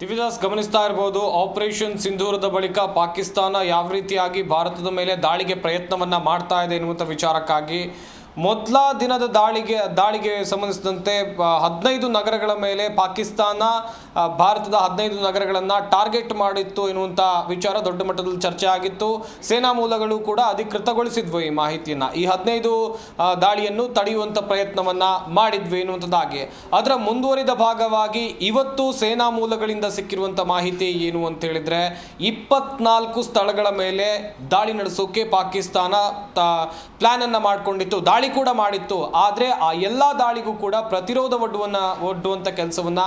ದಿವ್ಯದಾಸ್ ಗಮನಿಸ್ತಾ ಇರಬಹುದು ಆಪರೇಷನ್ ಸಿಂಧೂರದ ಬಳಿಕ ಪಾಕಿಸ್ತಾನ ಯಾವ ರೀತಿಯಾಗಿ ಭಾರತದ ಮೇಲೆ ದಾಳಿಗೆ ಪ್ರಯತ್ನವನ್ನು ಮಾಡ್ತಾ ಇದೆ ಎನ್ನುವಂಥ ವಿಚಾರಕ್ಕಾಗಿ ಮೊದಲ ದಿನದ ದಾಳಿಗೆ ದಾಳಿಗೆ ಸಂಬಂಧಿಸಿದಂತೆ ಹದಿನೈದು ನಗರಗಳ ಮೇಲೆ ಪಾಕಿಸ್ತಾನ ಭಾರತದ ಹದಿನೈದು ನಗರಗಳನ್ನು ಟಾರ್ಗೆಟ್ ಮಾಡಿತ್ತು ಎನ್ನುವಂಥ ವಿಚಾರ ದೊಡ್ಡ ಮಟ್ಟದಲ್ಲಿ ಚರ್ಚೆ ಆಗಿತ್ತು. ಸೇನಾ ಮೂಲಗಳು ಕೂಡ ಅಧಿಕೃತಗೊಳಿಸಿದ್ವು ಈ ಮಾಹಿತಿಯನ್ನು. ಈ ಹದಿನೈದು ದಾಳಿಯನ್ನು ತಡೆಯುವಂಥ ಪ್ರಯತ್ನವನ್ನು ಮಾಡಿದ್ವಿ ಎನ್ನುವಂಥದ್ದಾಗಿ. ಅದರ ಮುಂದುವರಿದ ಭಾಗವಾಗಿ ಇವತ್ತು ಸೇನಾ ಮೂಲಗಳಿಂದ ಸಿಕ್ಕಿರುವಂಥ ಮಾಹಿತಿ ಏನು ಅಂತ ಹೇಳಿದರೆ, ಇಪ್ಪತ್ನಾಲ್ಕು ಸ್ಥಳಗಳ ಮೇಲೆ ದಾಳಿ ನಡೆಸೋಕೆ ಪಾಕಿಸ್ತಾನ ಪ್ಲಾನ್ ಅನ್ನ ಮಾಡ್ಕೊಂಡಿತ್ತು. ದಾಳಿ ಕೂಡ ಮಾಡಿತ್ತು. ಆದರೆ ಆ ಎಲ್ಲ ದಾಳಿಗೂ ಕೂಡ ಪ್ರತಿರೋಧ ಒಡ್ಡುವನ್ನ ಒಡ್ಡುವಂಥ ಕೆಲಸವನ್ನ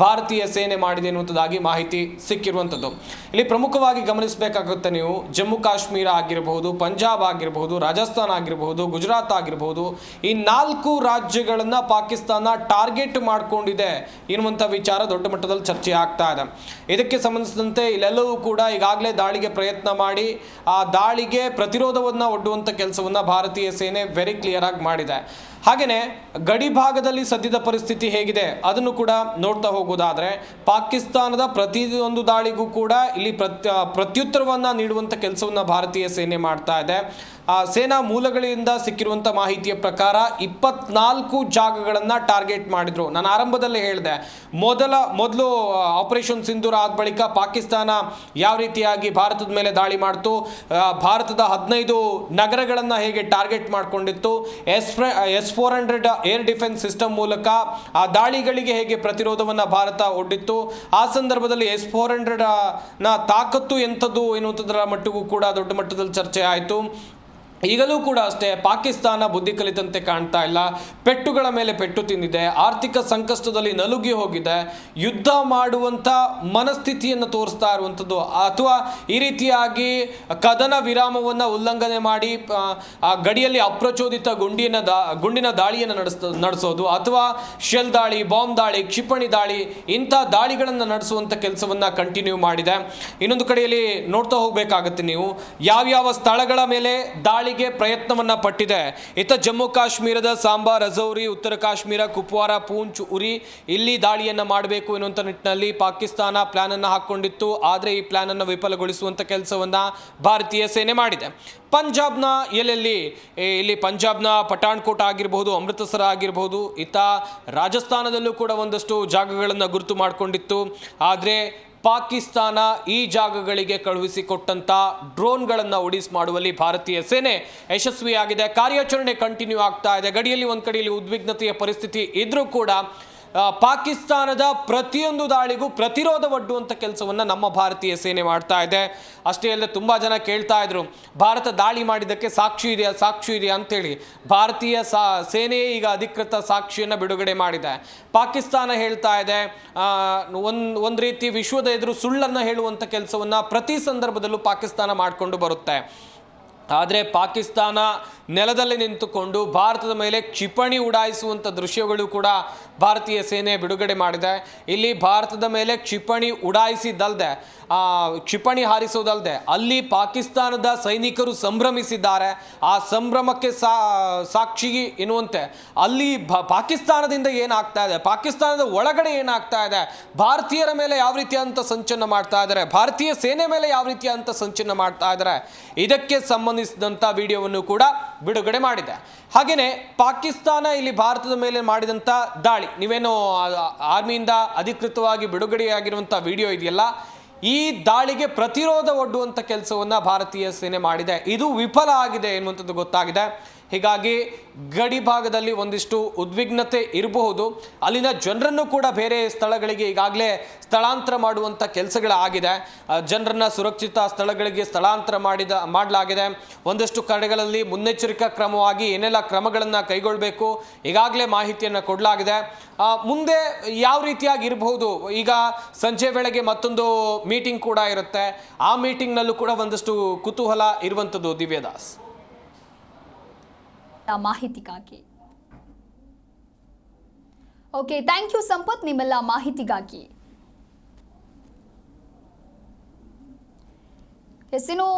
ಭಾರತೀಯ ಸೇನೆ ಮಾಡಿದೆ ಎನ್ನುವಂಥದ್ದಾಗಿ ಮಾಹಿತಿ ಸಿಕ್ಕಿರುವಂಥದ್ದು. ಇಲ್ಲಿ ಪ್ರಮುಖವಾಗಿ ಗಮನಿಸಬೇಕಾಗುತ್ತೆ ನೀವು, ಜಮ್ಮು ಕಾಶ್ಮೀರ ಆಗಿರಬಹುದು, ಪಂಜಾಬ್ ಆಗಿರಬಹುದು, ರಾಜಸ್ಥಾನ ಆಗಿರಬಹುದು, ಗುಜರಾತ್ ಆಗಿರಬಹುದು, ಈ ನಾಲ್ಕು ರಾಜ್ಯಗಳನ್ನ ಪಾಕಿಸ್ತಾನ ಟಾರ್ಗೆಟ್ ಮಾಡಿಕೊಂಡಿದೆ ಎನ್ನುವಂಥ ವಿಚಾರ ದೊಡ್ಡ ಮಟ್ಟದಲ್ಲಿ ಚರ್ಚೆ ಆಗ್ತಾ ಇದೆ. ಇದಕ್ಕೆ ಸಂಬಂಧಿಸಿದಂತೆ ಇಲ್ಲೆಲ್ಲವೂ ಕೂಡ ಈಗಾಗಲೇ ದಾಳಿಗೆ ಪ್ರಯತ್ನ ಮಾಡಿ, ಆ ದಾಳಿಗೆ ಪ್ರತಿರೋಧವನ್ನ ಒಡ್ಡುವಂಥ ಕೆಲಸವನ್ನ ಭಾರತೀಯ ಸೇನೆ ವೆರಿ ಕ್ಲಿಯರ್ ಮಾಡಿದೆ. ಹಾಗೆಯೇ ಗಡಿ ಭಾಗದಲ್ಲಿ ಸದ್ಯದ ಪರಿಸ್ಥಿತಿ ಹೇಗಿದೆ ಅದನ್ನು ಕೂಡ ನೋಡ್ತಾ ಹೋಗೋದಾದ್ರೆ ಪಾಕಿಸ್ತಾನದ ಪ್ರತಿಯೊಂದು ದಾಳಿಗೂ ಕೂಡ ಇಲ್ಲಿ ಪ್ರತ್ಯ, ಪ್ರತ್ಯುತ್ತರವನ್ನು ನೀಡುವಂಥ ಕೆಲಸವನ್ನ ಭಾರತೀಯ ಸೇನೆ ಮಾಡ್ತಾ ಇದೆ. ಆ, ಸೇನಾ ಮೂಲಗಳಿಂದ ಸಿಕ್ಕಿರುವಂಥ ಮಾಹಿತಿಯ ಪ್ರಕಾರ ಇಪ್ಪತ್ನಾಲ್ಕು ಜಾಗಗಳನ್ನು ಟಾರ್ಗೆಟ್ ಮಾಡಿದ್ರು. ನಾನು ಆರಂಭದಲ್ಲೇ ಹೇಳಿದೆ, ಮೊದಲ, ಮೊದಲು ಆಪರೇಷನ್ ಸಿಂಧೂರ್ ಆದ ಬಳಿಕ ಪಾಕಿಸ್ತಾನ ಯಾವ ರೀತಿಯಾಗಿ ಭಾರತದ ಮೇಲೆ ದಾಳಿ ಮಾಡ್ತು ಭಾರತದ ಹದಿನೈದು ನಗರಗಳನ್ನು ಹೇಗೆ ಟಾರ್ಗೆಟ್ ಮಾಡಿಕೊಂಡಿತ್ತು, S S four hundred air defence system ಮೂಲಕ ಆ ದಾಳಿಗಳಿಗೆ ಹೇಗೆ ಪ್ರತಿರೋಧವನ್ನು ಭಾರತ ಒಡ್ಡಿತ್ತು? ಆ ಸಂದರ್ಭದಲ್ಲಿ ಎಸ್ ಫೋರ್ ಹಂಡ್ರೆಡ್ನ ತಾಕತ್ತು ಎಂಥದ್ದು ಎನ್ನುವಂಥದ್ರ ಮಟ್ಟಿಗೂ ಕೂಡ ದೊಡ್ಡ ಮಟ್ಟದಲ್ಲಿ ಚರ್ಚೆ ಆಯಿತು. ಈಗಲೂ ಕೂಡ ಅಷ್ಟೇ ಪಾಕಿಸ್ತಾನ ಬುದ್ಧಿ ಕಲಿತಂತೆ ಕಾಣ್ತಾ ಇಲ್ಲ. ಪೆಟ್ಟುಗಳ ಮೇಲೆ ಪೆಟ್ಟು ತಿಂದಿದೆ. ಆರ್ಥಿಕ ಸಂಕಷ್ಟದಲ್ಲಿ ನಲುಗಿ ಹೋಗಿದೆ. ಯುದ್ಧ ಮಾಡುವಂಥ ಮನಸ್ಥಿತಿಯನ್ನು ತೋರಿಸ್ತಾ ಇರುವಂಥದ್ದು ಅಥವಾ ಈ ರೀತಿಯಾಗಿ ಕದನ ವಿರಾಮವನ್ನು ಉಲ್ಲಂಘನೆ ಮಾಡಿ ಆ, ಗಡಿಯಲ್ಲಿ ಅಪ್ರಚೋದಿತ ಗುಂಡಿನ ದಾ ಗುಂಡಿನ ದಾಳಿಯನ್ನು ನಡೆಸ್ ನಡೆಸೋದು. ಅಥವಾ ಶೆಲ್ ದಾಳಿ ಬಾಂಬ್ ದಾಳಿ ಕ್ಷಿಪಣಿ ದಾಳಿ ಇಂಥ ದಾಳಿಗಳನ್ನು ನಡೆಸುವಂಥ ಕೆಲಸವನ್ನು ಕಂಟಿನ್ಯೂ ಮಾಡಿದೆ. ಇನ್ನೊಂದು ಕಡೆಯಲ್ಲಿ ನೋಡ್ತಾ ಹೋಗಬೇಕಾಗುತ್ತೆ ನೀವು. ಯಾವ್ಯಾವ ಸ್ಥಳಗಳ ಮೇಲೆ ದಾಳಿಗೆ ಪ್ರಯತ್ನವನ್ನ ಪಟ್ಟಿದೆ. ಇತ್ತ ಜಮ್ಮು ಕಾಶ್ಮೀರದ ಸಾಂಬಾ, ರಜೌರಿ, ಉತ್ತರ ಕಾಶ್ಮೀರ, ಕುಪ್ವಾರ, ಪೂಂಚ್, ಉರಿ ಇಲ್ಲಿ ದಾಳಿಯನ್ನ ಮಾಡಬೇಕು ಎನ್ನುವಂಥ ನಿಟ್ಟಿನಲ್ಲಿ ಪಾಕಿಸ್ತಾನ ಪ್ಲಾನ್ ಅನ್ನ ಹಾಕೊಂಡಿತ್ತು. ಆದರೆ ಈ ಪ್ಲಾನ್ ಅನ್ನು ವಿಫಲಗೊಳಿಸುವಂಥ ಕೆಲಸವನ್ನ ಭಾರತೀಯ ಸೇನೆ ಮಾಡಿದೆ. ಪಂಜಾಬ್ನ ಎಲ್ಲೆಲ್ಲಿ? ಇಲ್ಲಿ ಪಂಜಾಬ್ನ ಪಠಾಣ್ಕೋಟ್ ಆಗಿರಬಹುದು, ಅಮೃತಸರ ಆಗಿರಬಹುದು, ಇತ್ತ ರಾಜಸ್ಥಾನದಲ್ಲೂ ಕೂಡ ಒಂದಷ್ಟು ಜಾಗಗಳನ್ನು ಗುರುತು ಮಾಡಿಕೊಂಡಿತ್ತು. ಆದರೆ ಪಾಕಿಸ್ತಾನ ಈ ಜಾಗಗಳಿಗೆ ಕಳುಹಿಸಿಕೊಟ್ಟಂಥ ಡ್ರೋನ್ಗಳನ್ನು ಒಡಿಸ್ ಮಾಡುವಲ್ಲಿ ಭಾರತೀಯ ಸೇನೆ ಯಶಸ್ವಿಯಾಗಿದೆ. ಕಾರ್ಯಾಚರಣೆ ಕಂಟಿನ್ಯೂ ಆಗ್ತಾ ಇದೆ. ಗಡಿಯಲ್ಲಿ ಒಂದು ಕಡೆಯಲ್ಲಿ ಉದ್ವಿಗ್ನತೆಯ ಪರಿಸ್ಥಿತಿ ಇದ್ರೂ ಕೂಡ ಪಾಕಿಸ್ತಾನದ ಪ್ರತಿಯೊಂದು ದಾಳಿಗೂ ಪ್ರತಿರೋಧ ಒಡ್ಡುವಂಥ ಕೆಲಸವನ್ನು ನಮ್ಮ ಭಾರತೀಯ ಸೇನೆ ಮಾಡ್ತಾ ಇದೆ. ಅಷ್ಟೇ ಅಲ್ಲದೆ ತುಂಬ ಜನ ಕೇಳ್ತಾ ಇದ್ರು, ಭಾರತ ದಾಳಿ ಮಾಡಿದ್ದಕ್ಕೆ ಸಾಕ್ಷಿ ಇದೆಯಾ ಸಾಕ್ಷಿ ಇದೆಯಾ ಅಂತೇಳಿ. ಭಾರತೀಯ ಸಾ, ಸೇನೆಯೇ ಈಗ ಅಧಿಕೃತ ಸಾಕ್ಷಿಯನ್ನು ಬಿಡುಗಡೆ ಮಾಡಿದೆ. ಪಾಕಿಸ್ತಾನ ಹೇಳ್ತಾ ಇದೆ ಒಂದು ಒಂದು ರೀತಿ ವಿಶ್ವದ ಎದುರು ಸುಳ್ಳನ್ನು ಹೇಳುವಂಥ ಕೆಲಸವನ್ನು ಪ್ರತಿ ಸಂದರ್ಭದಲ್ಲೂ ಪಾಕಿಸ್ತಾನ ಮಾಡಿಕೊಂಡು ಬರುತ್ತೆ. ಆದರೆ ಪಾಕಿಸ್ತಾನ ನೆಲದಲ್ಲಿ ನಿಂತುಕೊಂಡು ಭಾರತದ ಮೇಲೆ ಕ್ಷಿಪಣಿ ಉಡಾಯಿಸುವಂಥ ದೃಶ್ಯಗಳು ಕೂಡ ಭಾರತೀಯ ಸೇನೆ ಬಿಡುಗಡೆ ಮಾಡಿದೆ. ಇಲ್ಲಿ ಭಾರತದ ಮೇಲೆ ಕ್ಷಿಪಣಿ ಉಡಾಯಿಸಿದ್ದಲ್ಲದೆ ಕ್ಷಿಪಣಿ ಹಾರಿಸೋದಲ್ಲದೆ ಅಲ್ಲಿ ಪಾಕಿಸ್ತಾನದ ಸೈನಿಕರು ಸಂಭ್ರಮಿಸಿದ್ದಾರೆ. ಆ ಸಂಭ್ರಮಕ್ಕೆ ಸಾ, ಸಾಕ್ಷಿ ಎನ್ನುವಂತೆ ಅಲ್ಲಿ ಪಾಕಿಸ್ತಾನದಿಂದ ಏನಾಗ್ತಾ ಇದೆ? ಪಾಕಿಸ್ತಾನದ ಒಳಗಡೆ ಏನಾಗ್ತಾ ಇದೆ? ಭಾರತೀಯರ ಮೇಲೆ ಯಾವ ರೀತಿಯಾದಂಥ ಸಂಚನ ಮಾಡ್ತಾ ಇದ್ದಾರೆ? ಭಾರತೀಯ ಸೇನೆ ಮೇಲೆ ಯಾವ ರೀತಿಯಾದಂಥ ಸಂಚನ್ನ ಮಾಡ್ತಾ ಇದ್ದಾರೆ? ಇದಕ್ಕೆ ಸಂಬಂಧಿಸಿದಂಥ ವಿಡಿಯೋವನ್ನು ಕೂಡ ಬಿಡುಗಡೆ ಮಾಡಿದೆ. ಹಾಗೆಯೇ ಪಾಕಿಸ್ತಾನ ಇಲ್ಲಿ ಭಾರತದ ಮೇಲೆ ಮಾಡಿದಂಥ ದಾಳಿ, ನೀವೇನು ಆರ್ಮಿಯಿಂದ ಅಧಿಕೃತವಾಗಿ ಬಿಡುಗಡೆಯಾಗಿರುವಂಥ ವಿಡಿಯೋ ಇದೆಯಲ್ಲ, ಈ ದಾಳಿಗೆ ಪ್ರತಿರೋಧ ಒಡ್ಡುವಂಥ ಕೆಲಸವನ್ನು ಭಾರತೀಯ ಸೇನೆ ಮಾಡಿದೆ. ಇದು ವಿಫಲ ಆಗಿದೆ ಎನ್ನುವಂಥದ್ದು ಗೊತ್ತಾಗಿದೆ. ಹೀಗಾಗಿ ಗಡಿ ಭಾಗದಲ್ಲಿ ಒಂದಿಷ್ಟು ಉದ್ವಿಗ್ನತೆ ಇರಬಹುದು. ಅಲ್ಲಿನ ಜನರನ್ನು ಕೂಡ ಬೇರೆ ಸ್ಥಳಗಳಿಗೆ ಈಗಾಗಲೇ ಸ್ಥಳಾಂತರ ಮಾಡುವಂಥ ಕೆಲಸಗಳಾಗಿದೆ. ಜನರನ್ನು ಸುರಕ್ಷಿತ ಸ್ಥಳಗಳಿಗೆ ಸ್ಥಳಾಂತರ ಮಾಡಿದ, ಮಾಡಲಾಗಿದೆ. ಒಂದಷ್ಟು ಕಡೆಗಳಲ್ಲಿ ಮುನ್ನೆಚ್ಚರಿಕಾ ಕ್ರಮವಾಗಿ ಏನೆಲ್ಲ ಕ್ರಮಗಳನ್ನು ಕೈಗೊಳ್ಳಬೇಕು ಈಗಾಗಲೇ ಮಾಹಿತಿಯನ್ನು ಕೊಡಲಾಗಿದೆ. ಮುಂದೆ ಯಾವ ರೀತಿಯಾಗಿ ಇರಬಹುದು? ಈಗ ಸಂಜೆ ವೇಳೆಗೆ ಮತ್ತೊಂದು ಮೀಟಿಂಗ್ ಕೂಡ ಇರುತ್ತೆ. ಆ ಮೀಟಿಂಗ್ನಲ್ಲೂ ಕೂಡ ಒಂದಷ್ಟು ಕುತೂಹಲ ಇರುವಂಥದ್ದು ದಿವ್ಯದಾಸ್. ಮಾಹಿತಿಗಾಗಿ. ಓಕೆ ಥ್ಯಾಂಕ್ ಯು ಸಂಪತ್ ನಿಮ್ಮೆಲ್ಲ ಮಾಹಿತಿಗಾಗಿ. ಎಸ್ ಇನ್ನು